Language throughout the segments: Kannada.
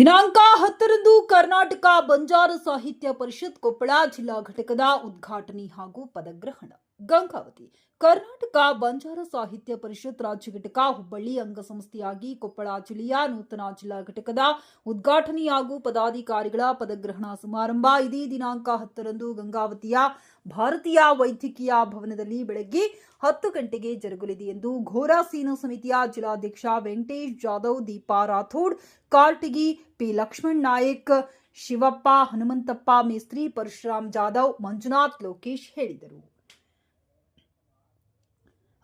ದಿನಾಂಕ ಹತ್ತರಂದು ಕರ್ನಾಟಕ ಬಂಜಾರ ಸಾಹಿತ್ಯ ಪರಿಷತ್ ಕೊಪ್ಪಳ ಜಿಲ್ಲಾ ಘಟಕದ ಉದ್ಘಾಟನೆ ಹಾಗೂ ಪದಗ್ರಹಣ. ಗಂಗಾವತಿ. ಕರ್ನಾಟಕ ಬಂಜಾರ ಸಾಹಿತ್ಯ ಪರಿಷತ್ ರಾಜ್ಯ ಘಟಕ ಹುಬ್ಬಳ್ಳಿ ಅಂಗಸಂಸ್ಥೆಯಾಗಿ ಕೊಪ್ಪಳ ಜಿಲ್ಲೆಯ ನೂತನ ಜಿಲ್ಲಾ ಘಟಕದ ಉದ್ಘಾಟನೆ ಹಾಗೂ ಪದಾಧಿಕಾರಿಗಳ ಪದಗ್ರಹಣ ಸಮಾರಂಭ. ಇದೇ ದಿನಾಂಕ ಹತ್ತರಂದು ಗಂಗಾವತಿಯ ಭಾರತೀಯ ವೈದ್ಯಕೀಯ ಭವನದಲ್ಲಿ ಬೆಳಗ್ಗೆ ಹತ್ತು ಗಂಟೆಗೆ ಜರುಗಲಿದೆ ಎಂದು ಘೋರಾ ಸಮಿತಿಯ ಜಿಲ್ಲಾಧ್ಯಕ್ಷ ವೆಂಕಟೇಶ್ ಜಾಧವ್, ದೀಪಾ ರಾಥೋಡ್ ಕಾರ್ಟಿಗಿ ಪಿ ಲಕ್ಷ್ಮಣ್ ನಾಯಕ್, ಶಿವಪ್ಪ ಹನುಮಂತಪ್ಪ ಮೇಸ್ತ್ರಿ ಪರಶುರಾಮ್ ಜಾಧವ್, ಮಂಜುನಾಥ್ ಲೋಕೇಶ್ ಹೇಳಿದರು.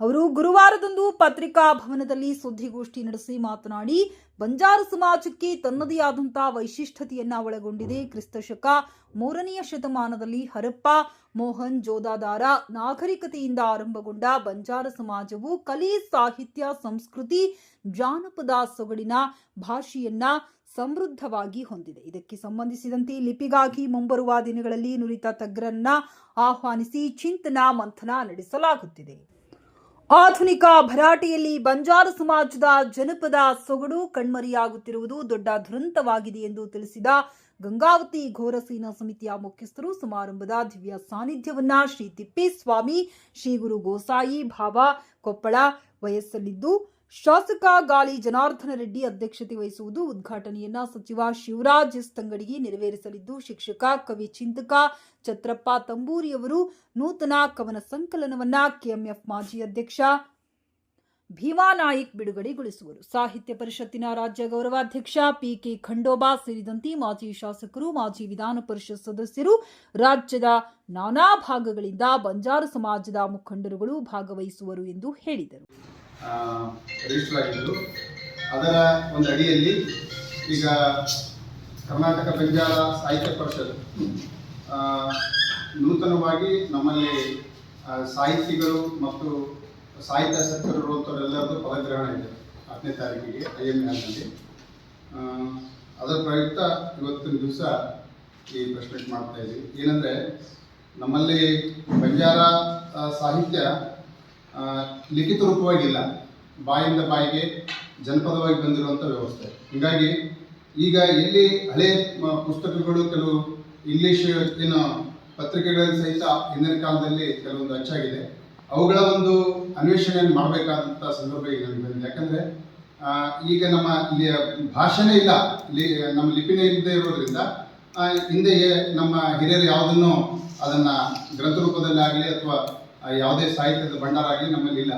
ಅವರು ಗುರುವಾರದಂದು ಪತ್ರಿಕಾ ಭವನದಲ್ಲಿ ಸುದ್ದಿಗೋಷ್ಠಿ ನಡೆಸಿ ಮಾತನಾಡಿ, ಬಂಜಾರ ಸಮಾಜಕ್ಕೆ ತನ್ನದೇ ಆದಂತಹ ವೈಶಿಷ್ಟ್ಯತೆಯನ್ನ ಒಳಗೊಂಡಿದೆ. ಕ್ರಿಸ್ತಶಕ ಮೂರನೆಯ ಶತಮಾನದಲ್ಲಿ ಹರಪ್ಪ, ಮೋಹನ್, ಜೋದಾದಾರ ನಾಗರಿಕತೆಯಿಂದ ಆರಂಭಗೊಂಡ ಬಂಜಾರ ಸಮಾಜವು ಕಲೆ, ಸಾಹಿತ್ಯ, ಸಂಸ್ಕೃತಿ, ಜಾನಪದ ಸೊಗಡಿನ ಭಾಷೆಯನ್ನ ಸಮೃದ್ಧವಾಗಿ ಹೊಂದಿದೆ. ಇದಕ್ಕೆ ಸಂಬಂಧಿಸಿದಂತೆ ಲಿಪಿಗಾಗಿ ಮುಂಬರುವ ದಿನಗಳಲ್ಲಿ ನುರಿತ ತಜ್ಞರನ್ನ ಆಹ್ವಾನಿಸಿ ಚಿಂತನ ಮಂಥನ ನಡೆಸಲಾಗುತ್ತಿದೆ. ಆಧುನಿಕ ಭರಾಟೆಯಲ್ಲಿ ಬಂಜಾರ ಸಮಾಜದ ಜನಪದ ಸೊಗಡು ಕಣ್ಮರೆಯಾಗುತ್ತಿರುವುದು ದೊಡ್ಡ ದುರಂತವಾಗಿದೆ ಎಂದು ತಿಳಿಸಿದ ಗಂಗಾವತಿ ಘೋರಸೇನಾ ಸಮಿತಿಯ ಮುಖ್ಯಸ್ಥರು, ಸಮಾರಂಭದ ದಿವ್ಯ ಸಾನ್ನಿಧ್ಯವನ್ನ ಶ್ರೀ ತಿಪ್ಪೇಸ್ವಾಮಿ, ಶ್ರೀ ಗುರು ಗೋಸಾಯಿ ಭಾವ ಕೊಪ್ಪಳ ವಹಿಸಲಿದ್ದು ಶಾಸಕ ಗಾಲಿ ಜನಾರ್ದನ ರೆಡ್ಡಿ ಅಧ್ಯಕ್ಷತೆ ವಹಿಸುವುದು ಉದ್ಘಾಟನೆಯನ್ನ ಸಚಿವ ಶಿವರಾಜ್ ತಂಗಡಿಗೆ ನೆರವೇರಿಸಲಿದ್ದು, ಶಿಕ್ಷಕ, ಕವಿ ಚಿಂತಕ ಛತ್ರಪ್ಪ ತಂಬೂರಿಯವರು ನೂತನ ಕವನ ಸಂಕಲನವನ್ನ ಕೆಎಂಎಫ್ ಮಾಜಿ ಅಧ್ಯಕ್ಷ ಭೀಮಾ ನಾಯಕ್ ಬಿಡುಗಡೆಗೊಳಿಸುವರು. ಸಾಹಿತ್ಯ ಪರಿಷತ್ತಿನ ರಾಜ್ಯ ಗೌರವಾಧ್ಯಕ್ಷ ಪಿ ಕೆ ಖಂಡೋಬಾ ಸೇರಿದಂತೆ ಮಾಜಿ ಶಾಸಕರು, ಮಾಜಿ ವಿಧಾನ ಪರಿಷತ್ ಸದಸ್ಯರು, ರಾಜ್ಯದ ನಾನಾ ಭಾಗಗಳಿಂದ ಬಂಜಾರು ಸಮಾಜದ ಮುಖಂಡರುಗಳು ಭಾಗವಹಿಸುವರು ಎಂದು ಹೇಳಿದರು. ಅದರ ಒಂದು ಅಡಿಯಲ್ಲಿ ಈಗ ಕರ್ನಾಟಕ ಬಂಜಾರ ಸಾಹಿತ್ಯ ಪರಿಷತ್ ನೂತನವಾಗಿ ನಮ್ಮಲ್ಲಿ ಸಾಹಿತಿಗಳು ಮತ್ತು ಸಾಹಿತ್ಯ ಆಸಕ್ತರು ಇರುವಂಥವರೆಲ್ಲರದ್ದು ಪದಗ್ರಹಣ ಇದೆ. ಹತ್ತನೇ ತಾರೀಕಿಗೆ ಐ ಎಂ ಎಲ್ನಲ್ಲಿ ಅದರ ಪ್ರಯುಕ್ತ ಇವತ್ತಿನ ದಿವಸ ಈ ಪ್ರಶ್ನೆ ಮಾಡ್ತಾ ಇದ್ದೀವಿ. ಏನಂದರೆ, ನಮ್ಮಲ್ಲಿ ಬಂಜಾರ ಸಾಹಿತ್ಯ ಲಿಖಿತ ರೂಪವಾಗಿಲ್ಲ. ಬಾಯಿಂದ ಬಾಯಿಗೆ ಜನಪದವಾಗಿ ಬಂದಿರುವಂಥ ವ್ಯವಸ್ಥೆ. ಹೀಗಾಗಿ ಈಗ ಇಲ್ಲಿ ಹಳೆ ಪುಸ್ತಕಗಳು ಕೆಲವು ಇಂಗ್ಲಿಷ್ ಏನು ಪತ್ರಿಕೆಗಳಲ್ಲಿ ಸಹಿತ ಹಿಂದಿನ ಕಾಲದಲ್ಲಿ ಕೆಲವೊಂದು ಅಚ್ಚಾಗಿದೆ. ಅವುಗಳ ಒಂದು ಅನ್ವೇಷಣೆಯನ್ನು ಮಾಡಬೇಕಾದಂಥ ಸಂದರ್ಭ ಈಗ ನಮ್ಗೆ ಬಂದಿದೆ. ಯಾಕಂದರೆ ಈಗ ನಮ್ಮ ಇಲ್ಲಿ ಭಾಷೆನೇ ಇಲ್ಲ. ನಮ್ಮ ಲಿಪಿನೇ ಇಲ್ಲದೆ ಇರೋದ್ರಿಂದ ಹಿಂದೆ ನಮ್ಮ ಹಿರಿಯರು ಯಾವುದನ್ನು ಅದನ್ನು ಗ್ರಂಥ ರೂಪದಲ್ಲಿ ಆಗಲಿ ಅಥವಾ ಯಾವುದೇ ಸಾಹಿತ್ಯದ ಭಂಡಾರ ಆಗಲಿ ನಮ್ಮಲ್ಲಿ ಇಲ್ಲ.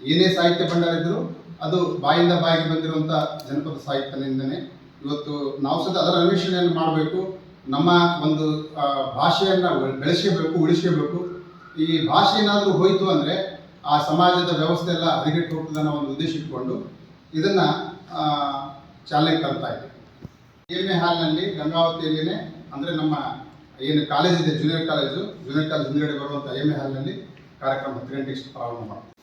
ಏನೇ ಸಾಹಿತ್ಯ ಭಂಡಾರ ಇದ್ದರೂ ಅದು ಬಾಯಿಂದ ಬಾಯಿಗೆ ಬಂದಿರುವಂಥ ಜನಪದ ಸಾಹಿತ್ಯದಿಂದನೇ ಇವತ್ತು ನಾವು ಸಹ ಅದರ ಅನ್ವೇಷಣೆಯನ್ನು ಮಾಡಬೇಕು. ನಮ್ಮ ಒಂದು ಭಾಷೆಯನ್ನು ಬೆಳೆಸ್ಕೋಬೇಕು, ಉಳಿಸ್ಕೋಬೇಕು. ಈ ಭಾಷೆ ಏನಾದರೂ ಹೋಯಿತು ಅಂದರೆ ಆ ಸಮಾಜದ ವ್ಯವಸ್ಥೆ ಎಲ್ಲ ಹದಗೆಟ್ಟು ಹೋಗ್ತದೆ ಅನ್ನೋ ಒಂದು ಉದ್ದೇಶ ಇಟ್ಕೊಂಡು ಇದನ್ನು ಚಾಲನೆಗೆ ತರ್ತಾ ಇದೆ. ಎ ಹಾಲ್ನಲ್ಲಿ ಗಂಗಾವತಿಯಲ್ಲಿನೇ ಅಂದರೆ ನಮ್ಮ ಏನು ಕಾಲೇಜ್ ಇದೆ ಜೂನಿಯರ್ ಕಾಲೇಜು ಜೂನಿಯರ್ ಕಾಲೇಜ್ ಹಿಂದ್ಗಡೆ ಬರುವಂಥ ಎಂ ಎ ಹಾಲ್ನಲ್ಲಿ ಕಾರ್ಯಕ್ರಮ ಹತ್ತು ಗಂಟೆಗೆ ಪ್ರಾರಂಭ ಮಾಡ್ತೀವಿ.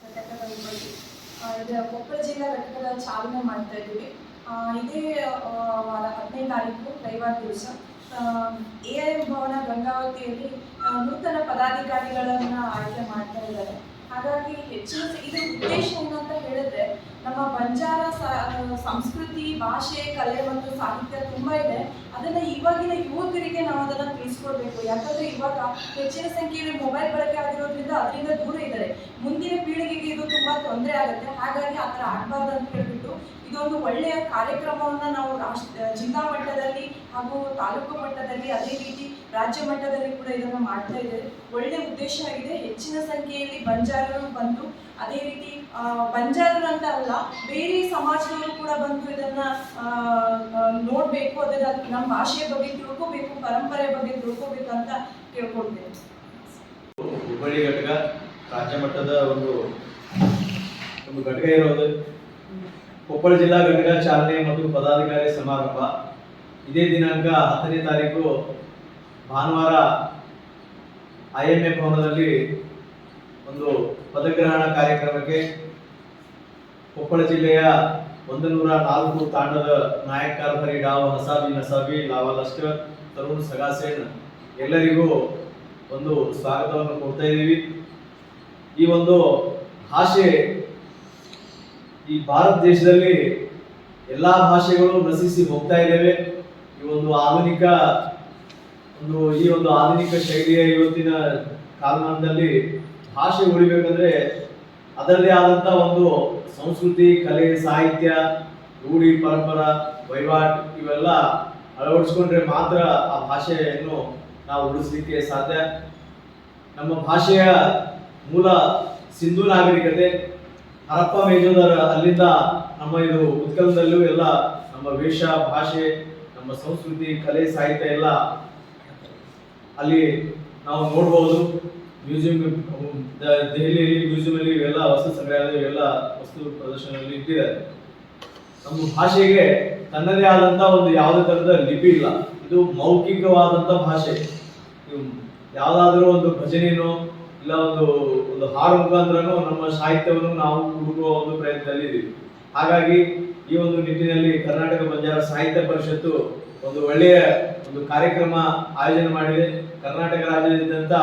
ಕೊಪ್ಪಳ ಜಿಲ್ಲಾ ಘಟಕದ ಚಾಲನೆ ಮಾಡ್ತಾ ಇದ್ದೀವಿ. ಇದೇ ಹದಿನೈದು ತಾರೀಕು, ರವಿವಾರ ದಿವಸ. ಎ ಐ ಭವನ ಗಂಗಾವತಿಯಲ್ಲಿ ನೂತನ ಪದಾಧಿಕಾರಿಗಳನ್ನ ಆಯ್ಕೆ ಮಾಡ್ತಾ ಇದ್ದಾರೆ. ಹಾಗಾಗಿ ಹೆಚ್ಚಿನ ಇದು ಉದ್ದೇಶ ಏನಂತ ಹೇಳಿದ್ರೆ, ನಮ್ಮ ಬಂಜಾರ ಸಂಸ್ಕೃತಿ, ಭಾಷೆ, ಕಲೆ ಮತ್ತು ಸಾಹಿತ್ಯ ತುಂಬಾ ಇದೆ. ಅದನ್ನ ಇವಾಗಿನ ಯುವಕರಿಗೆ ನಾವು ಅದನ್ನ ತಿಳಿಸ್ಕೊಡ್ಬೇಕು. ಯಾಕಂದ್ರೆ ಇವಾಗ ಹೆಚ್ಚಿನ ಸಂಖ್ಯೆಯಲ್ಲಿ ಮೊಬೈಲ್ ಬಳಕೆ ಆಗಿರೋದ್ರಿಂದ ಅದರಿಂದ ದೂರ ಇದ್ದಾರೆ. ಮುಂದಿನ ಪೀಳಿಗೆಗೆ ಇದು ತುಂಬಾ ತೊಂದರೆ ಆಗುತ್ತೆ. ಹಾಗಾಗಿ ಆ ಥರ ಆಗಬಾರ್ದು ಅಂತ ಹೇಳ್ಬಿಟ್ಟು ಇದೊಂದು ಒಳ್ಳೆಯ ಕಾರ್ಯಕ್ರಮವನ್ನ ನಾವು ರಾಷ್ಟ್ರ, ಜಿಲ್ಲಾ ಮಟ್ಟದಲ್ಲಿ ಹಾಗೂ ತಾಲೂಕು ಮಟ್ಟದಲ್ಲಿ ಅದೇ ರೀತಿ ರಾಜ್ಯ ಮಟ್ಟದಲ್ಲಿ ಕೂಡ ಇದನ್ನ ಮಾಡ್ತಾ ಇದ್ದಾರೆ ಒಳ್ಳೆ ಉದ್ದೇಶ ಆಗಿದೆ. ಹೆಚ್ಚಿನ ಸಂಖ್ಯೆಯಲ್ಲಿ ಬಂಜಾರರು ಬಂದು ಅದೇ ರೀತಿ ಬಂಜಾರರು ಅಂತ ಅಲ್ಲ ಬೇರೆ ಸಮಾಜದವರು ಕೂಡ ಬಂದು ಇದನ್ನ ನೋಡ್ಬೇಕು ಅದರ ನಮ್ಮ ಭಾಷೆಯ ಬಗ್ಗೆ ತಿಳ್ಕೋಬೇಕು ಪರಂಪರೆ ಬಗ್ಗೆ ತಿಳ್ಕೋಬೇಕು ಅಂತ ಕೇಳ್ಕೊಳ್ತೇನೆ. ಹುಬ್ಬಳ್ಳಿ ಘಟಕ ರಾಜ್ಯ ಮಟ್ಟದ ಒಂದು ಒಂದು ಘಟಕ ಇರೋದು. ಕೊಪ್ಪಳ ಜಿಲ್ಲಾ ಘಟಕ ಚಾಲನೆ ಮತ್ತು ಪದಾಧಿಕಾರಿ ಸಮಾರಂಭ. ಇದೇ ದಿನಾಂಕ ಹತ್ತನೇ ತಾರೀಕು ಭಾನುವಾರ ಐ ಎಂ ಭವನದಲ್ಲಿ ಒಂದು ಪದಗ್ರಹಣ ಕಾರ್ಯಕ್ರಮಕ್ಕೆ ಕೊಪ್ಪಳ ಜಿಲ್ಲೆಯ ಒಂದು ನೂರ ನಾಲ್ಕು ತಾಂಡದ ನಾಯಕ ಹರಿ ಡಾವ್ ಹಸಾಬಿ ನಸಾಬಿ ಲಾವಾ ಲಷ್ಕರ್ ತರುಣ್ ಸಗಾಸೇನ್ ಎಲ್ಲರಿಗೂ ಒಂದು ಸ್ವಾಗತವನ್ನು ಕೊಡ್ತಾ ಇದ್ದೀವಿ. ಈ ಒಂದು ಭಾಷೆ ಈ ಭಾರತ ದೇಶದಲ್ಲಿ ಎಲ್ಲಾ ಭಾಷೆಗಳು ನಶಿಸಿ ಹೋಗ್ತಾ ಇದ್ದೇವೆ. ಈ ಒಂದು ಆಧುನಿಕ ಒಂದು, ಈ ಒಂದು ಆಧುನಿಕ ಶೈಲಿಯ ಇವತ್ತಿನ ಕಾಲಮಾನದಲ್ಲಿ ಭಾಷೆ ಉಳಿಬೇಕಂದ್ರೆ ಅದರದೇ ಆದಂತ ಒಂದು ಸಂಸ್ಕೃತಿ, ಕಲೆ, ಸಾಹಿತ್ಯ, ರೂಢಿ, ಪರಂಪರ, ವಹಿವಾಟು ಇವೆಲ್ಲ ಅಳವಡಿಸ್ಕೊಂಡ್ರೆ ಮಾತ್ರ ಆ ಭಾಷೆಯನ್ನು ನಾವು ಉಳಿಸಲಿಕ್ಕೆ ಸಾಧ್ಯ. ನಮ್ಮ ಭಾಷೆಯ ಮೂಲ ಸಿಂಧು ನಾಗರಿಕತೆ ಹರಪ್ಪ ಮೇಜೋದರ ಅಲ್ಲಿಂದ ನಮ್ಮ ಇದು ಉತ್ಕಲದಲ್ಲೂ ಎಲ್ಲ ನಮ್ಮ ವೇಷ, ಭಾಷೆ, ನಮ್ಮ ಸಂಸ್ಕೃತಿ, ಕಲೆ, ಸಾಹಿತ್ಯ ಎಲ್ಲ ಅಲ್ಲಿ ನಾವು ನೋಡ್ಬೋದು. ಮ್ಯೂಸಿಯಂ ದೆಹಲಿಯಲ್ಲಿ ಮ್ಯೂಸಿಯಂ ಅಲ್ಲಿ ಇವೆಲ್ಲ ವಸ್ತು ಸಂಗ್ರಹಾಲಯ ಇವೆಲ್ಲ ವಸ್ತು ಪ್ರದರ್ಶನದಲ್ಲಿ ಇಟ್ಟಿದ್ದಾರೆ ನಮ್ಮ ಭಾಷೆಗೆ ತನ್ನದೇ ಆದಂತ ಒಂದು ಯಾವುದೇ ತರದ ಲಿಪಿ ಇಲ್ಲ. ಇದು ಮೌಖಿಕವಾದಂತ ಭಾಷೆ. ಯಾವ್ದಾದ್ರು ಯಾವ್ದಾದ್ರೂ ಒಂದು ಭಜನೆನೋ ಇಲ್ಲ, ಒಂದು ಒಂದು ಹಾಡು ಮುಖಾಂತರನು ನಮ್ಮ ಸಾಹಿತ್ಯವನ್ನು ನಾವು ಹುಡುಕುವ ಒಂದು ಪ್ರಯತ್ನದಲ್ಲಿ ಇದ್ದೀವಿ ಹಾಗಾಗಿ ಈ ಒಂದು ನಿಟ್ಟಿನಲ್ಲಿ ಕರ್ನಾಟಕ ಬಂಜಾರ ಸಾಹಿತ್ಯ ಪರಿಷತ್ತು ಒಂದು ಒಳ್ಳೆಯ ಒಂದು ಕಾರ್ಯಕ್ರಮ ಆಯೋಜನೆ ಮಾಡಿದೆ. ಕರ್ನಾಟಕ ರಾಜ್ಯದಾದ್ಯಂತ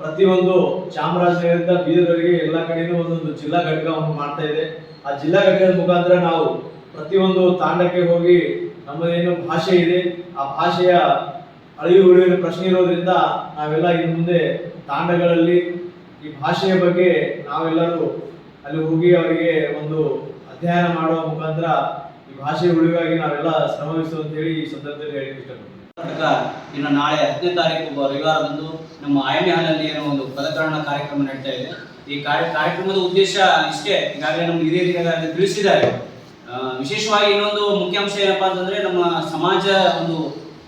ಪ್ರತಿಯೊಂದು ಚಾಮರಾಜನಗರದಿಂದ ಬೀದರ್ವರೆಗೆ ಎಲ್ಲ ಕಡೆಯೂ ಒಂದೊಂದು ಜಿಲ್ಲಾ ಘಟಕವನ್ನು ಮಾಡ್ತಾ ಇದೆ. ಆ ಜಿಲ್ಲಾ ಘಟಕದ ಮುಖಾಂತರ ನಾವು ಪ್ರತಿಯೊಂದು ತಾಂಡಕ್ಕೆ ಹೋಗಿ ನಮ್ಮದೇನು ಭಾಷೆ ಇದೆ. ಆ ಭಾಷೆಯ ಅಳಿವು ಉಳಿವಿನ ಪ್ರಶ್ನೆ ಇರೋದ್ರಿಂದ ನಾವೆಲ್ಲ ಇನ್ನು ಮುಂದೆ ತಾಂಡಗಳಲ್ಲಿ ಈ ಭಾಷೆಯ ಬಗ್ಗೆ ನಾವೆಲ್ಲರೂ ಅಲ್ಲಿ ಹೋಗಿ ಅವರಿಗೆ ಒಂದು ಅಧ್ಯಯನ ಮಾಡುವ ಮುಖಾಂತರ ಈ ಭಾಷೆ ಉಳಿವಾಗಿ ನಾವೆಲ್ಲ ಶ್ರಮವಹಿಸು ಅಂತ ಹೇಳಿ ಈ ಸಂದರ್ಭದಲ್ಲಿ ಹೇಳಿ ಇಷ್ಟಪಡ್ತೀನಿ. ಇನ್ನು ನಾಳೆ ಹತ್ತನೇ ತಾರೀಕು ರವಿವಾರದಂದು ನಮ್ಮ ಆಯಮಿ ಹಾಲಲ್ಲಿ ಏನೋ ಒಂದು ಪದಕರಣ ಕಾರ್ಯಕ್ರಮ ನಡೀತಾ ಇದೆ. ಈ ಕಾರ್ಯ ಕಾರ್ಯಕ್ರಮದ ಉದ್ದೇಶ ಇಷ್ಟೇ. ಈಗಾಗಲೇ ನಮ್ಮ ಇದೇ ರೀತಿಯಾಗಿ ತಿಳಿಸಿದ್ದಾರೆ. ವಿಶೇಷವಾಗಿ ಇನ್ನೊಂದು ಮುಖ್ಯಾಂಶ ಏನಪ್ಪಾ ಅಂತಂದ್ರೆ ನಮ್ಮ ಸಮಾಜ ಒಂದು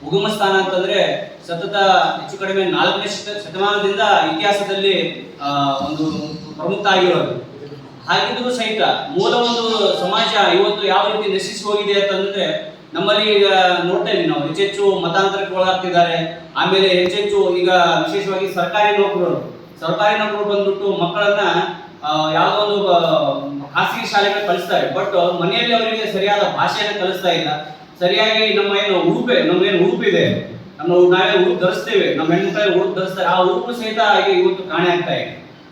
ಉಗಮ ಸ್ಥಾನ ಅಂತಂದ್ರೆ ಸತತ ಹೆಚ್ಚು ಕಡಿಮೆ ನಾಲ್ಕನೇ ಶತ- ಶತಮಾನದಿಂದ ಇತಿಹಾಸದಲ್ಲಿ ಒಂದು ಪ್ರಮುಖ ಆಗಿರೋದು ಹಾಗಿದ್ರು ಸಹಿತ ಮೂಲ ಒಂದು ಸಮಾಜ ಇವತ್ತು ಯಾವ ರೀತಿ ನಶಿಸಿ ಹೋಗಿದೆ ಅಂತಂದ್ರೆ ನಮ್ಮಲ್ಲಿ ಈಗ ನೋಡ್ತಾ ಇದೀವಿ ನಾವು. ಹೆಚ್ಚೆಚ್ಚು ಮತಾಂತರಕ್ಕೆ ಒಳಗಾಗ್ತಿದ್ದಾರೆ. ಆಮೇಲೆ ಹೆಚ್ಚೆಚ್ಚು ಈಗ ವಿಶೇಷವಾಗಿ ಸರ್ಕಾರಿ ನೌಕರರು. ಸರ್ಕಾರಿ ನೌಕರರು ಬಂದ್ಬಿಟ್ಟು ಮಕ್ಕಳನ್ನ ಯಾವುದೋ ಒಂದು ಖಾಸಗಿ ಶಾಲೆಗೆ ಕಲಿಸ್ತಾರೆ ಬಟ್ ಮನೆಯಲ್ಲಿ ಅವರಿಗೆ ಸರಿಯಾದ ಭಾಷೆಯನ್ನು ಕಲಿಸ್ತಾ ಇಲ್ಲ. ಸರಿಯಾಗಿ ನಮ್ಮ ಏನು ಉಡುಪೆ, ನಮ್ಮ ಏನು ಉಡುಪಿದೆ ನಮ್ಮ ನಾವೇ ಉಡುಪು ಧರಿಸ್ತೇವೆ. ನಮ್ಮ ಹೆಣ್ಮಕ್ಳು ಉಡುಪು ಧರಿಸ್ತಾರೆ. ಆ ಉಡುಪು ಸಹಿತ ಹಾಗೆ ಇವತ್ತು ಕಾಣೆ ಆಗ್ತಾ ಇದೆ.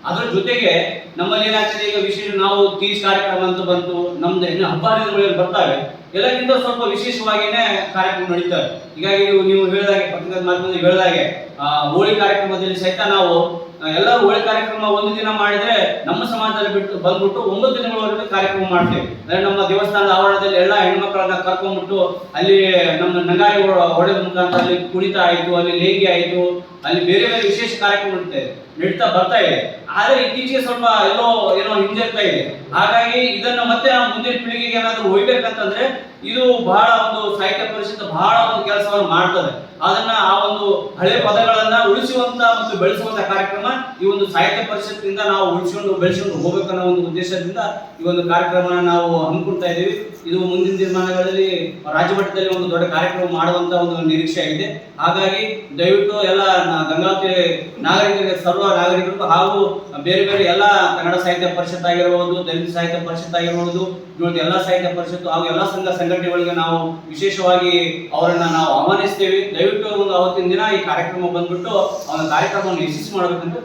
ಅದರ ಜೊತೆಗೆ ನಮ್ಮಲ್ಲಿ ಏನಾಗ್ತದೆ ಈಗ ವಿಶೇಷ ನಾವು ತೀಸ್ ಕಾರ್ಯಕ್ರಮ ಅಂತ ಬಂತು. ನಮ್ದು ಇನ್ನು ಹಬ್ಬ ಹರಿದಿನಗಳು ಬರ್ತಾವೆ. ಎಲ್ಲಕ್ಕಿಂತ ಸ್ವಲ್ಪ ವಿಶೇಷವಾಗಿನೇ ಕಾರ್ಯಕ್ರಮ ನಡೀತಾರೆ ಹೀಗಾಗಿ ನೀವು ಹೇಳಿದಾಗೆ ಪತ್ರಿಕಾ ಮಾಧ್ಯಮದಲ್ಲಿ ಹೇಳಿದಾಗೆ ಹೋಳಿ ಕಾರ್ಯಕ್ರಮದಲ್ಲಿ ಸಹಿತ ನಾವು ಎಲ್ಲರೂ ಹೋಳಿ ಕಾರ್ಯಕ್ರಮ ಒಂದು ದಿನ ಮಾಡಿದ್ರೆ ನಮ್ಮ ಸಮಾಜದಲ್ಲಿ ಬಿಟ್ಟು ಬಂದ್ಬಿಟ್ಟು ಒಂಬತ್ತು ದಿನಗಳವರೆಗೂ ಕಾರ್ಯಕ್ರಮ ಮಾಡ್ತೇವೆ. ಅಂದ್ರೆ ನಮ್ಮ ದೇವಸ್ಥಾನದ ಆವರಣದಲ್ಲಿ ಎಲ್ಲ ಹೆಣ್ಮಕ್ಳನ್ನ ಕರ್ಕೊಂಡ್ಬಿಟ್ಟು ಅಲ್ಲಿ ನಮ್ಮ ನಂಗಾರಿ ಹೊಡೆದ ಮುಖಾಂತರ ಅಲ್ಲಿ ಕುಣಿತ ಆಯ್ತು, ಅಲ್ಲಿ ಲೇಗಿ ಆಯ್ತು ಅಲ್ಲಿ ಬೇರೆ ಬೇರೆ ವಿಶೇಷ ಕಾರ್ಯಕ್ರಮ ಇದೆ. ನಡೀತಾ ಬರ್ತಾ ಇದೆ. ಆದ್ರೆ ಇತ್ತೀಚೆಗೆ ಸ್ವಲ್ಪ ಎಲ್ಲೋ ಏನೋ ಹಿಂಜರ್ತಾ ಇದೆ. ಹಾಗಾಗಿ ಇದನ್ನ ಮತ್ತೆ ನಾವು ಮುಂದಿನ ಪೀಳಿಗೆಗೆ ಏನಾದ್ರು ಹೋಗ್ಬೇಕಂತಂದ್ರೆ ಇದು ಬಹಳ ಒಂದು ಸಾಹಿತ್ಯ ಪರಿಷತ್ ಬಹಳ ಒಂದು ಕೆಲಸವನ್ನು ಮಾಡ್ತದೆ. ಅದನ್ನ ಆ ಒಂದು ಹಳೆ ಪದಗಳನ್ನ ಉಳಿಸುವಂತ ಮತ್ತು ಬೆಳೆಸುವಂತ ಕಾರ್ಯಕ್ರಮ ಈ ಒಂದು ಸಾಹಿತ್ಯ ಪರಿಷತ್ನಿಂದ ನಾವು ಉಳಿಸಿಕೊಂಡು ಬೆಳೆಸಿಕೊಂಡು ಹೋಗ್ಬೇಕನ್ನೋ ಒಂದು ಉದ್ದೇಶದಿಂದ ಈ ಒಂದು ಕಾರ್ಯಕ್ರಮ ನಾವು ಹಮ್ಮಿಕೊಳ್ತಾ ಇದ್ದೀವಿ. ಇದು ಮುಂದಿನ ದಿನಮಾನಗಳಲ್ಲಿ ರಾಜ್ಯಮಟ್ಟದಲ್ಲಿ ಒಂದು ದೊಡ್ಡ ಕಾರ್ಯಕ್ರಮ ಮಾಡುವಂತ ಒಂದು ನಿರೀಕ್ಷೆ ಇದೆ. ಹಾಗಾಗಿ ದಯವಿಟ್ಟು ಎಲ್ಲ ಗಂಗಾವತಿ ನಾಗರಿಕರಿಗೆ, ಸರ್ವ ನಾಗರಿಕರಿಗೂ ಹಾಗೂ ಬೇರೆ ಬೇರೆ ಎಲ್ಲ ಕನ್ನಡ ಸಾಹಿತ್ಯ ಪರಿಷತ್ ಆಗಿರಬಹುದು ದಲಿತ ಸಾಹಿತ್ಯ ಪರಿಷತ್ ಆಗಿರಬಹುದು ಇವತ್ತು ಎಲ್ಲ ಸಾಹಿತ್ಯ ಪರಿಷತ್ತು ಹಾಗೂ ಎಲ್ಲ ಸಂಘ ಸಂಘಟನೆಗಳಿಗೆ ನಾವು ವಿಶೇಷವಾಗಿ ಅವರನ್ನ ನಾವು ಆಹ್ವಾನಿಸ್ತೇವೆ. ದಯವಿಟ್ಟು ಒಂದು ಅವತ್ತಿನ ದಿನ ಈ ಕಾರ್ಯಕ್ರಮ ಬಂದ್ಬಿಟ್ಟು ಅವನ ಕಾರ್ಯಕ್ರಮವನ್ನು ಯಶಸ್ವಿ ಮಾಡಬೇಕಂತ